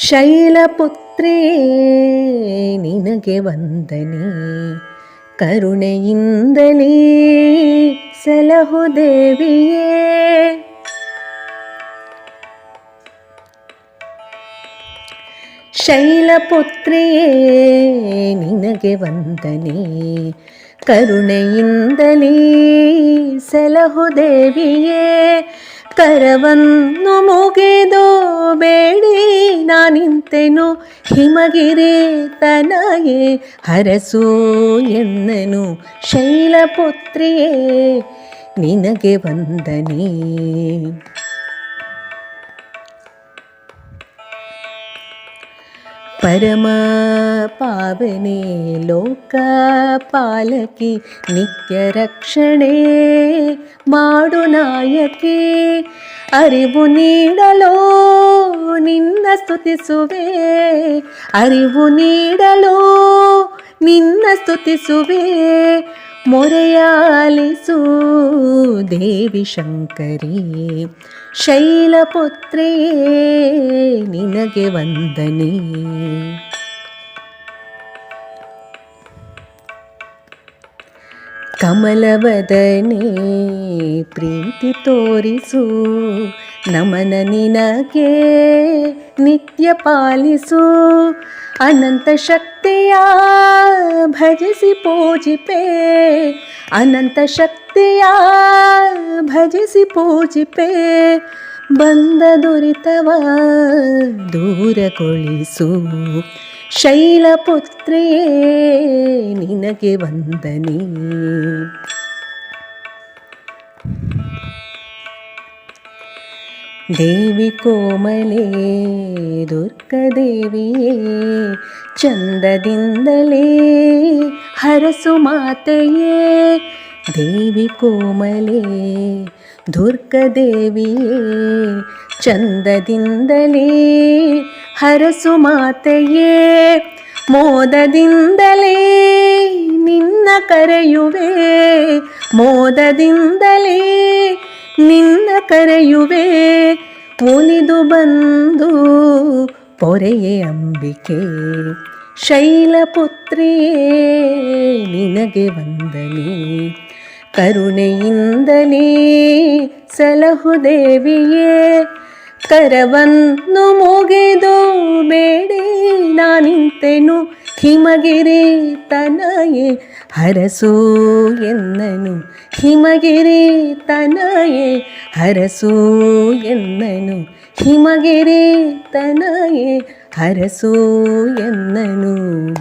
ಶೈಲಪುತ್ರಿಯೇ ನಿನಗೆ ವಂದನೆ. ಕರುಣೆಯಿಂದಲೇ ಸಲಹು ದೇವಿಯೇ. ಶೈಲಪುತ್ರಿಯೇ ನಿನಗೆ ವಂದನೆ. ಕರುಣೆಯಿಂದಲೇ ಸಲಹು ದೇವಿಯೇ. ಕರವನ್ನು ಬೇಡಿ ನಾನಿಂತೆನು ಹಿಮಗಿರಿ ತನಯೇ ಹರಸು ಎನ್ನನು ಶೈಲಪುತ್ರಿಯೇ ನಿನಗೆ ವಂದನೆ. ಪಾಲಕಿ ನಿತ್ಯ ರಕ್ಷಣೆ ಮಾಡು ನಾಯಕಿ. ಅರಿವು ನೀಡಲೋ ನಿನ್ನ ಸ್ತುತಿಸುವೆ. ಅರಿವು ನೀಡಲೋ ನಿನ್ನ ಸ್ತುತಿಸುವೆ. ಮೊರೆಯಾಲಿಸು ದೇವಿ ಶಂಕರಿ ಶೈಲಪುತ್ರಿಯೇ ನಿನಗೆ ವಂದನೆ. ಕಮಲವದನೆ ಪ್ರೀತಿ ತೋರಿಸು ನಮನ ನಿನಗೆ ನಿತ್ಯ ಪಾಲಿಸು, ಅನಂತ ಶಕ್ತಿಯ ಭಜಿಸಿ ಪೂಜಿಪೆ, ಅನಂತ ಶಕ್ತಿಯ ಭಜಿಸಿ ಪೂಜಿಪೆ, ಬಂದ ದುರಿತವ ದೂರಗೊಳಿಸು. ಶೈಲಪುತ್ರಿಯೇ, ನಿನಗೆ ವಂದನೆ. ದೇವಿ ಕೋಮಲೆ ದುರ್ಗದೇವಿಯೇ ಚಂದದಿಂದಲೇ ಹರಸು ಮಾತೆಯೇ. ದೇವಿ ಕೋಮಲೆ ದುರ್ಗದೇವಿಯೇ ಚಂದದಿಂದಲೇ ಹರಸು ಮಾತೆಯೇ. ಮೋದದಿಂದಲೇ ನಿನ್ನ ಕರೆಯುವೆ, ಮೋದದಿಂದಲೇ ನಿನ್ನ ಕರೆಯುವೆ. ಒಲಿದು ಬಂದು ಪೊರೆಯೇ ಅಂಬಿಕೆ. ಶೈಲಪುತ್ರಿಯೇ, ನಿನಗೆ ವಂದನೆ. ಕರುಣೆಯಿಂದಲೇ ಸಲಹು ದೇವಿಯೇ, ಕರವನ್ನು ಮುಗಿದು ಬೇಡಿ ನಾನಿಂತೆನು. ಹಿಮಗಿರಿ ತನಯೇ ಹರಸೋ ಎನ್ನನು. ಹಿಮಗಿರಿ ತನಯೇ ಹರಸೋ ಎನ್ನನು. ಹಿಮಗಿರಿ ತನಯೇ ಹರಸೋ ಎನ್ನನು.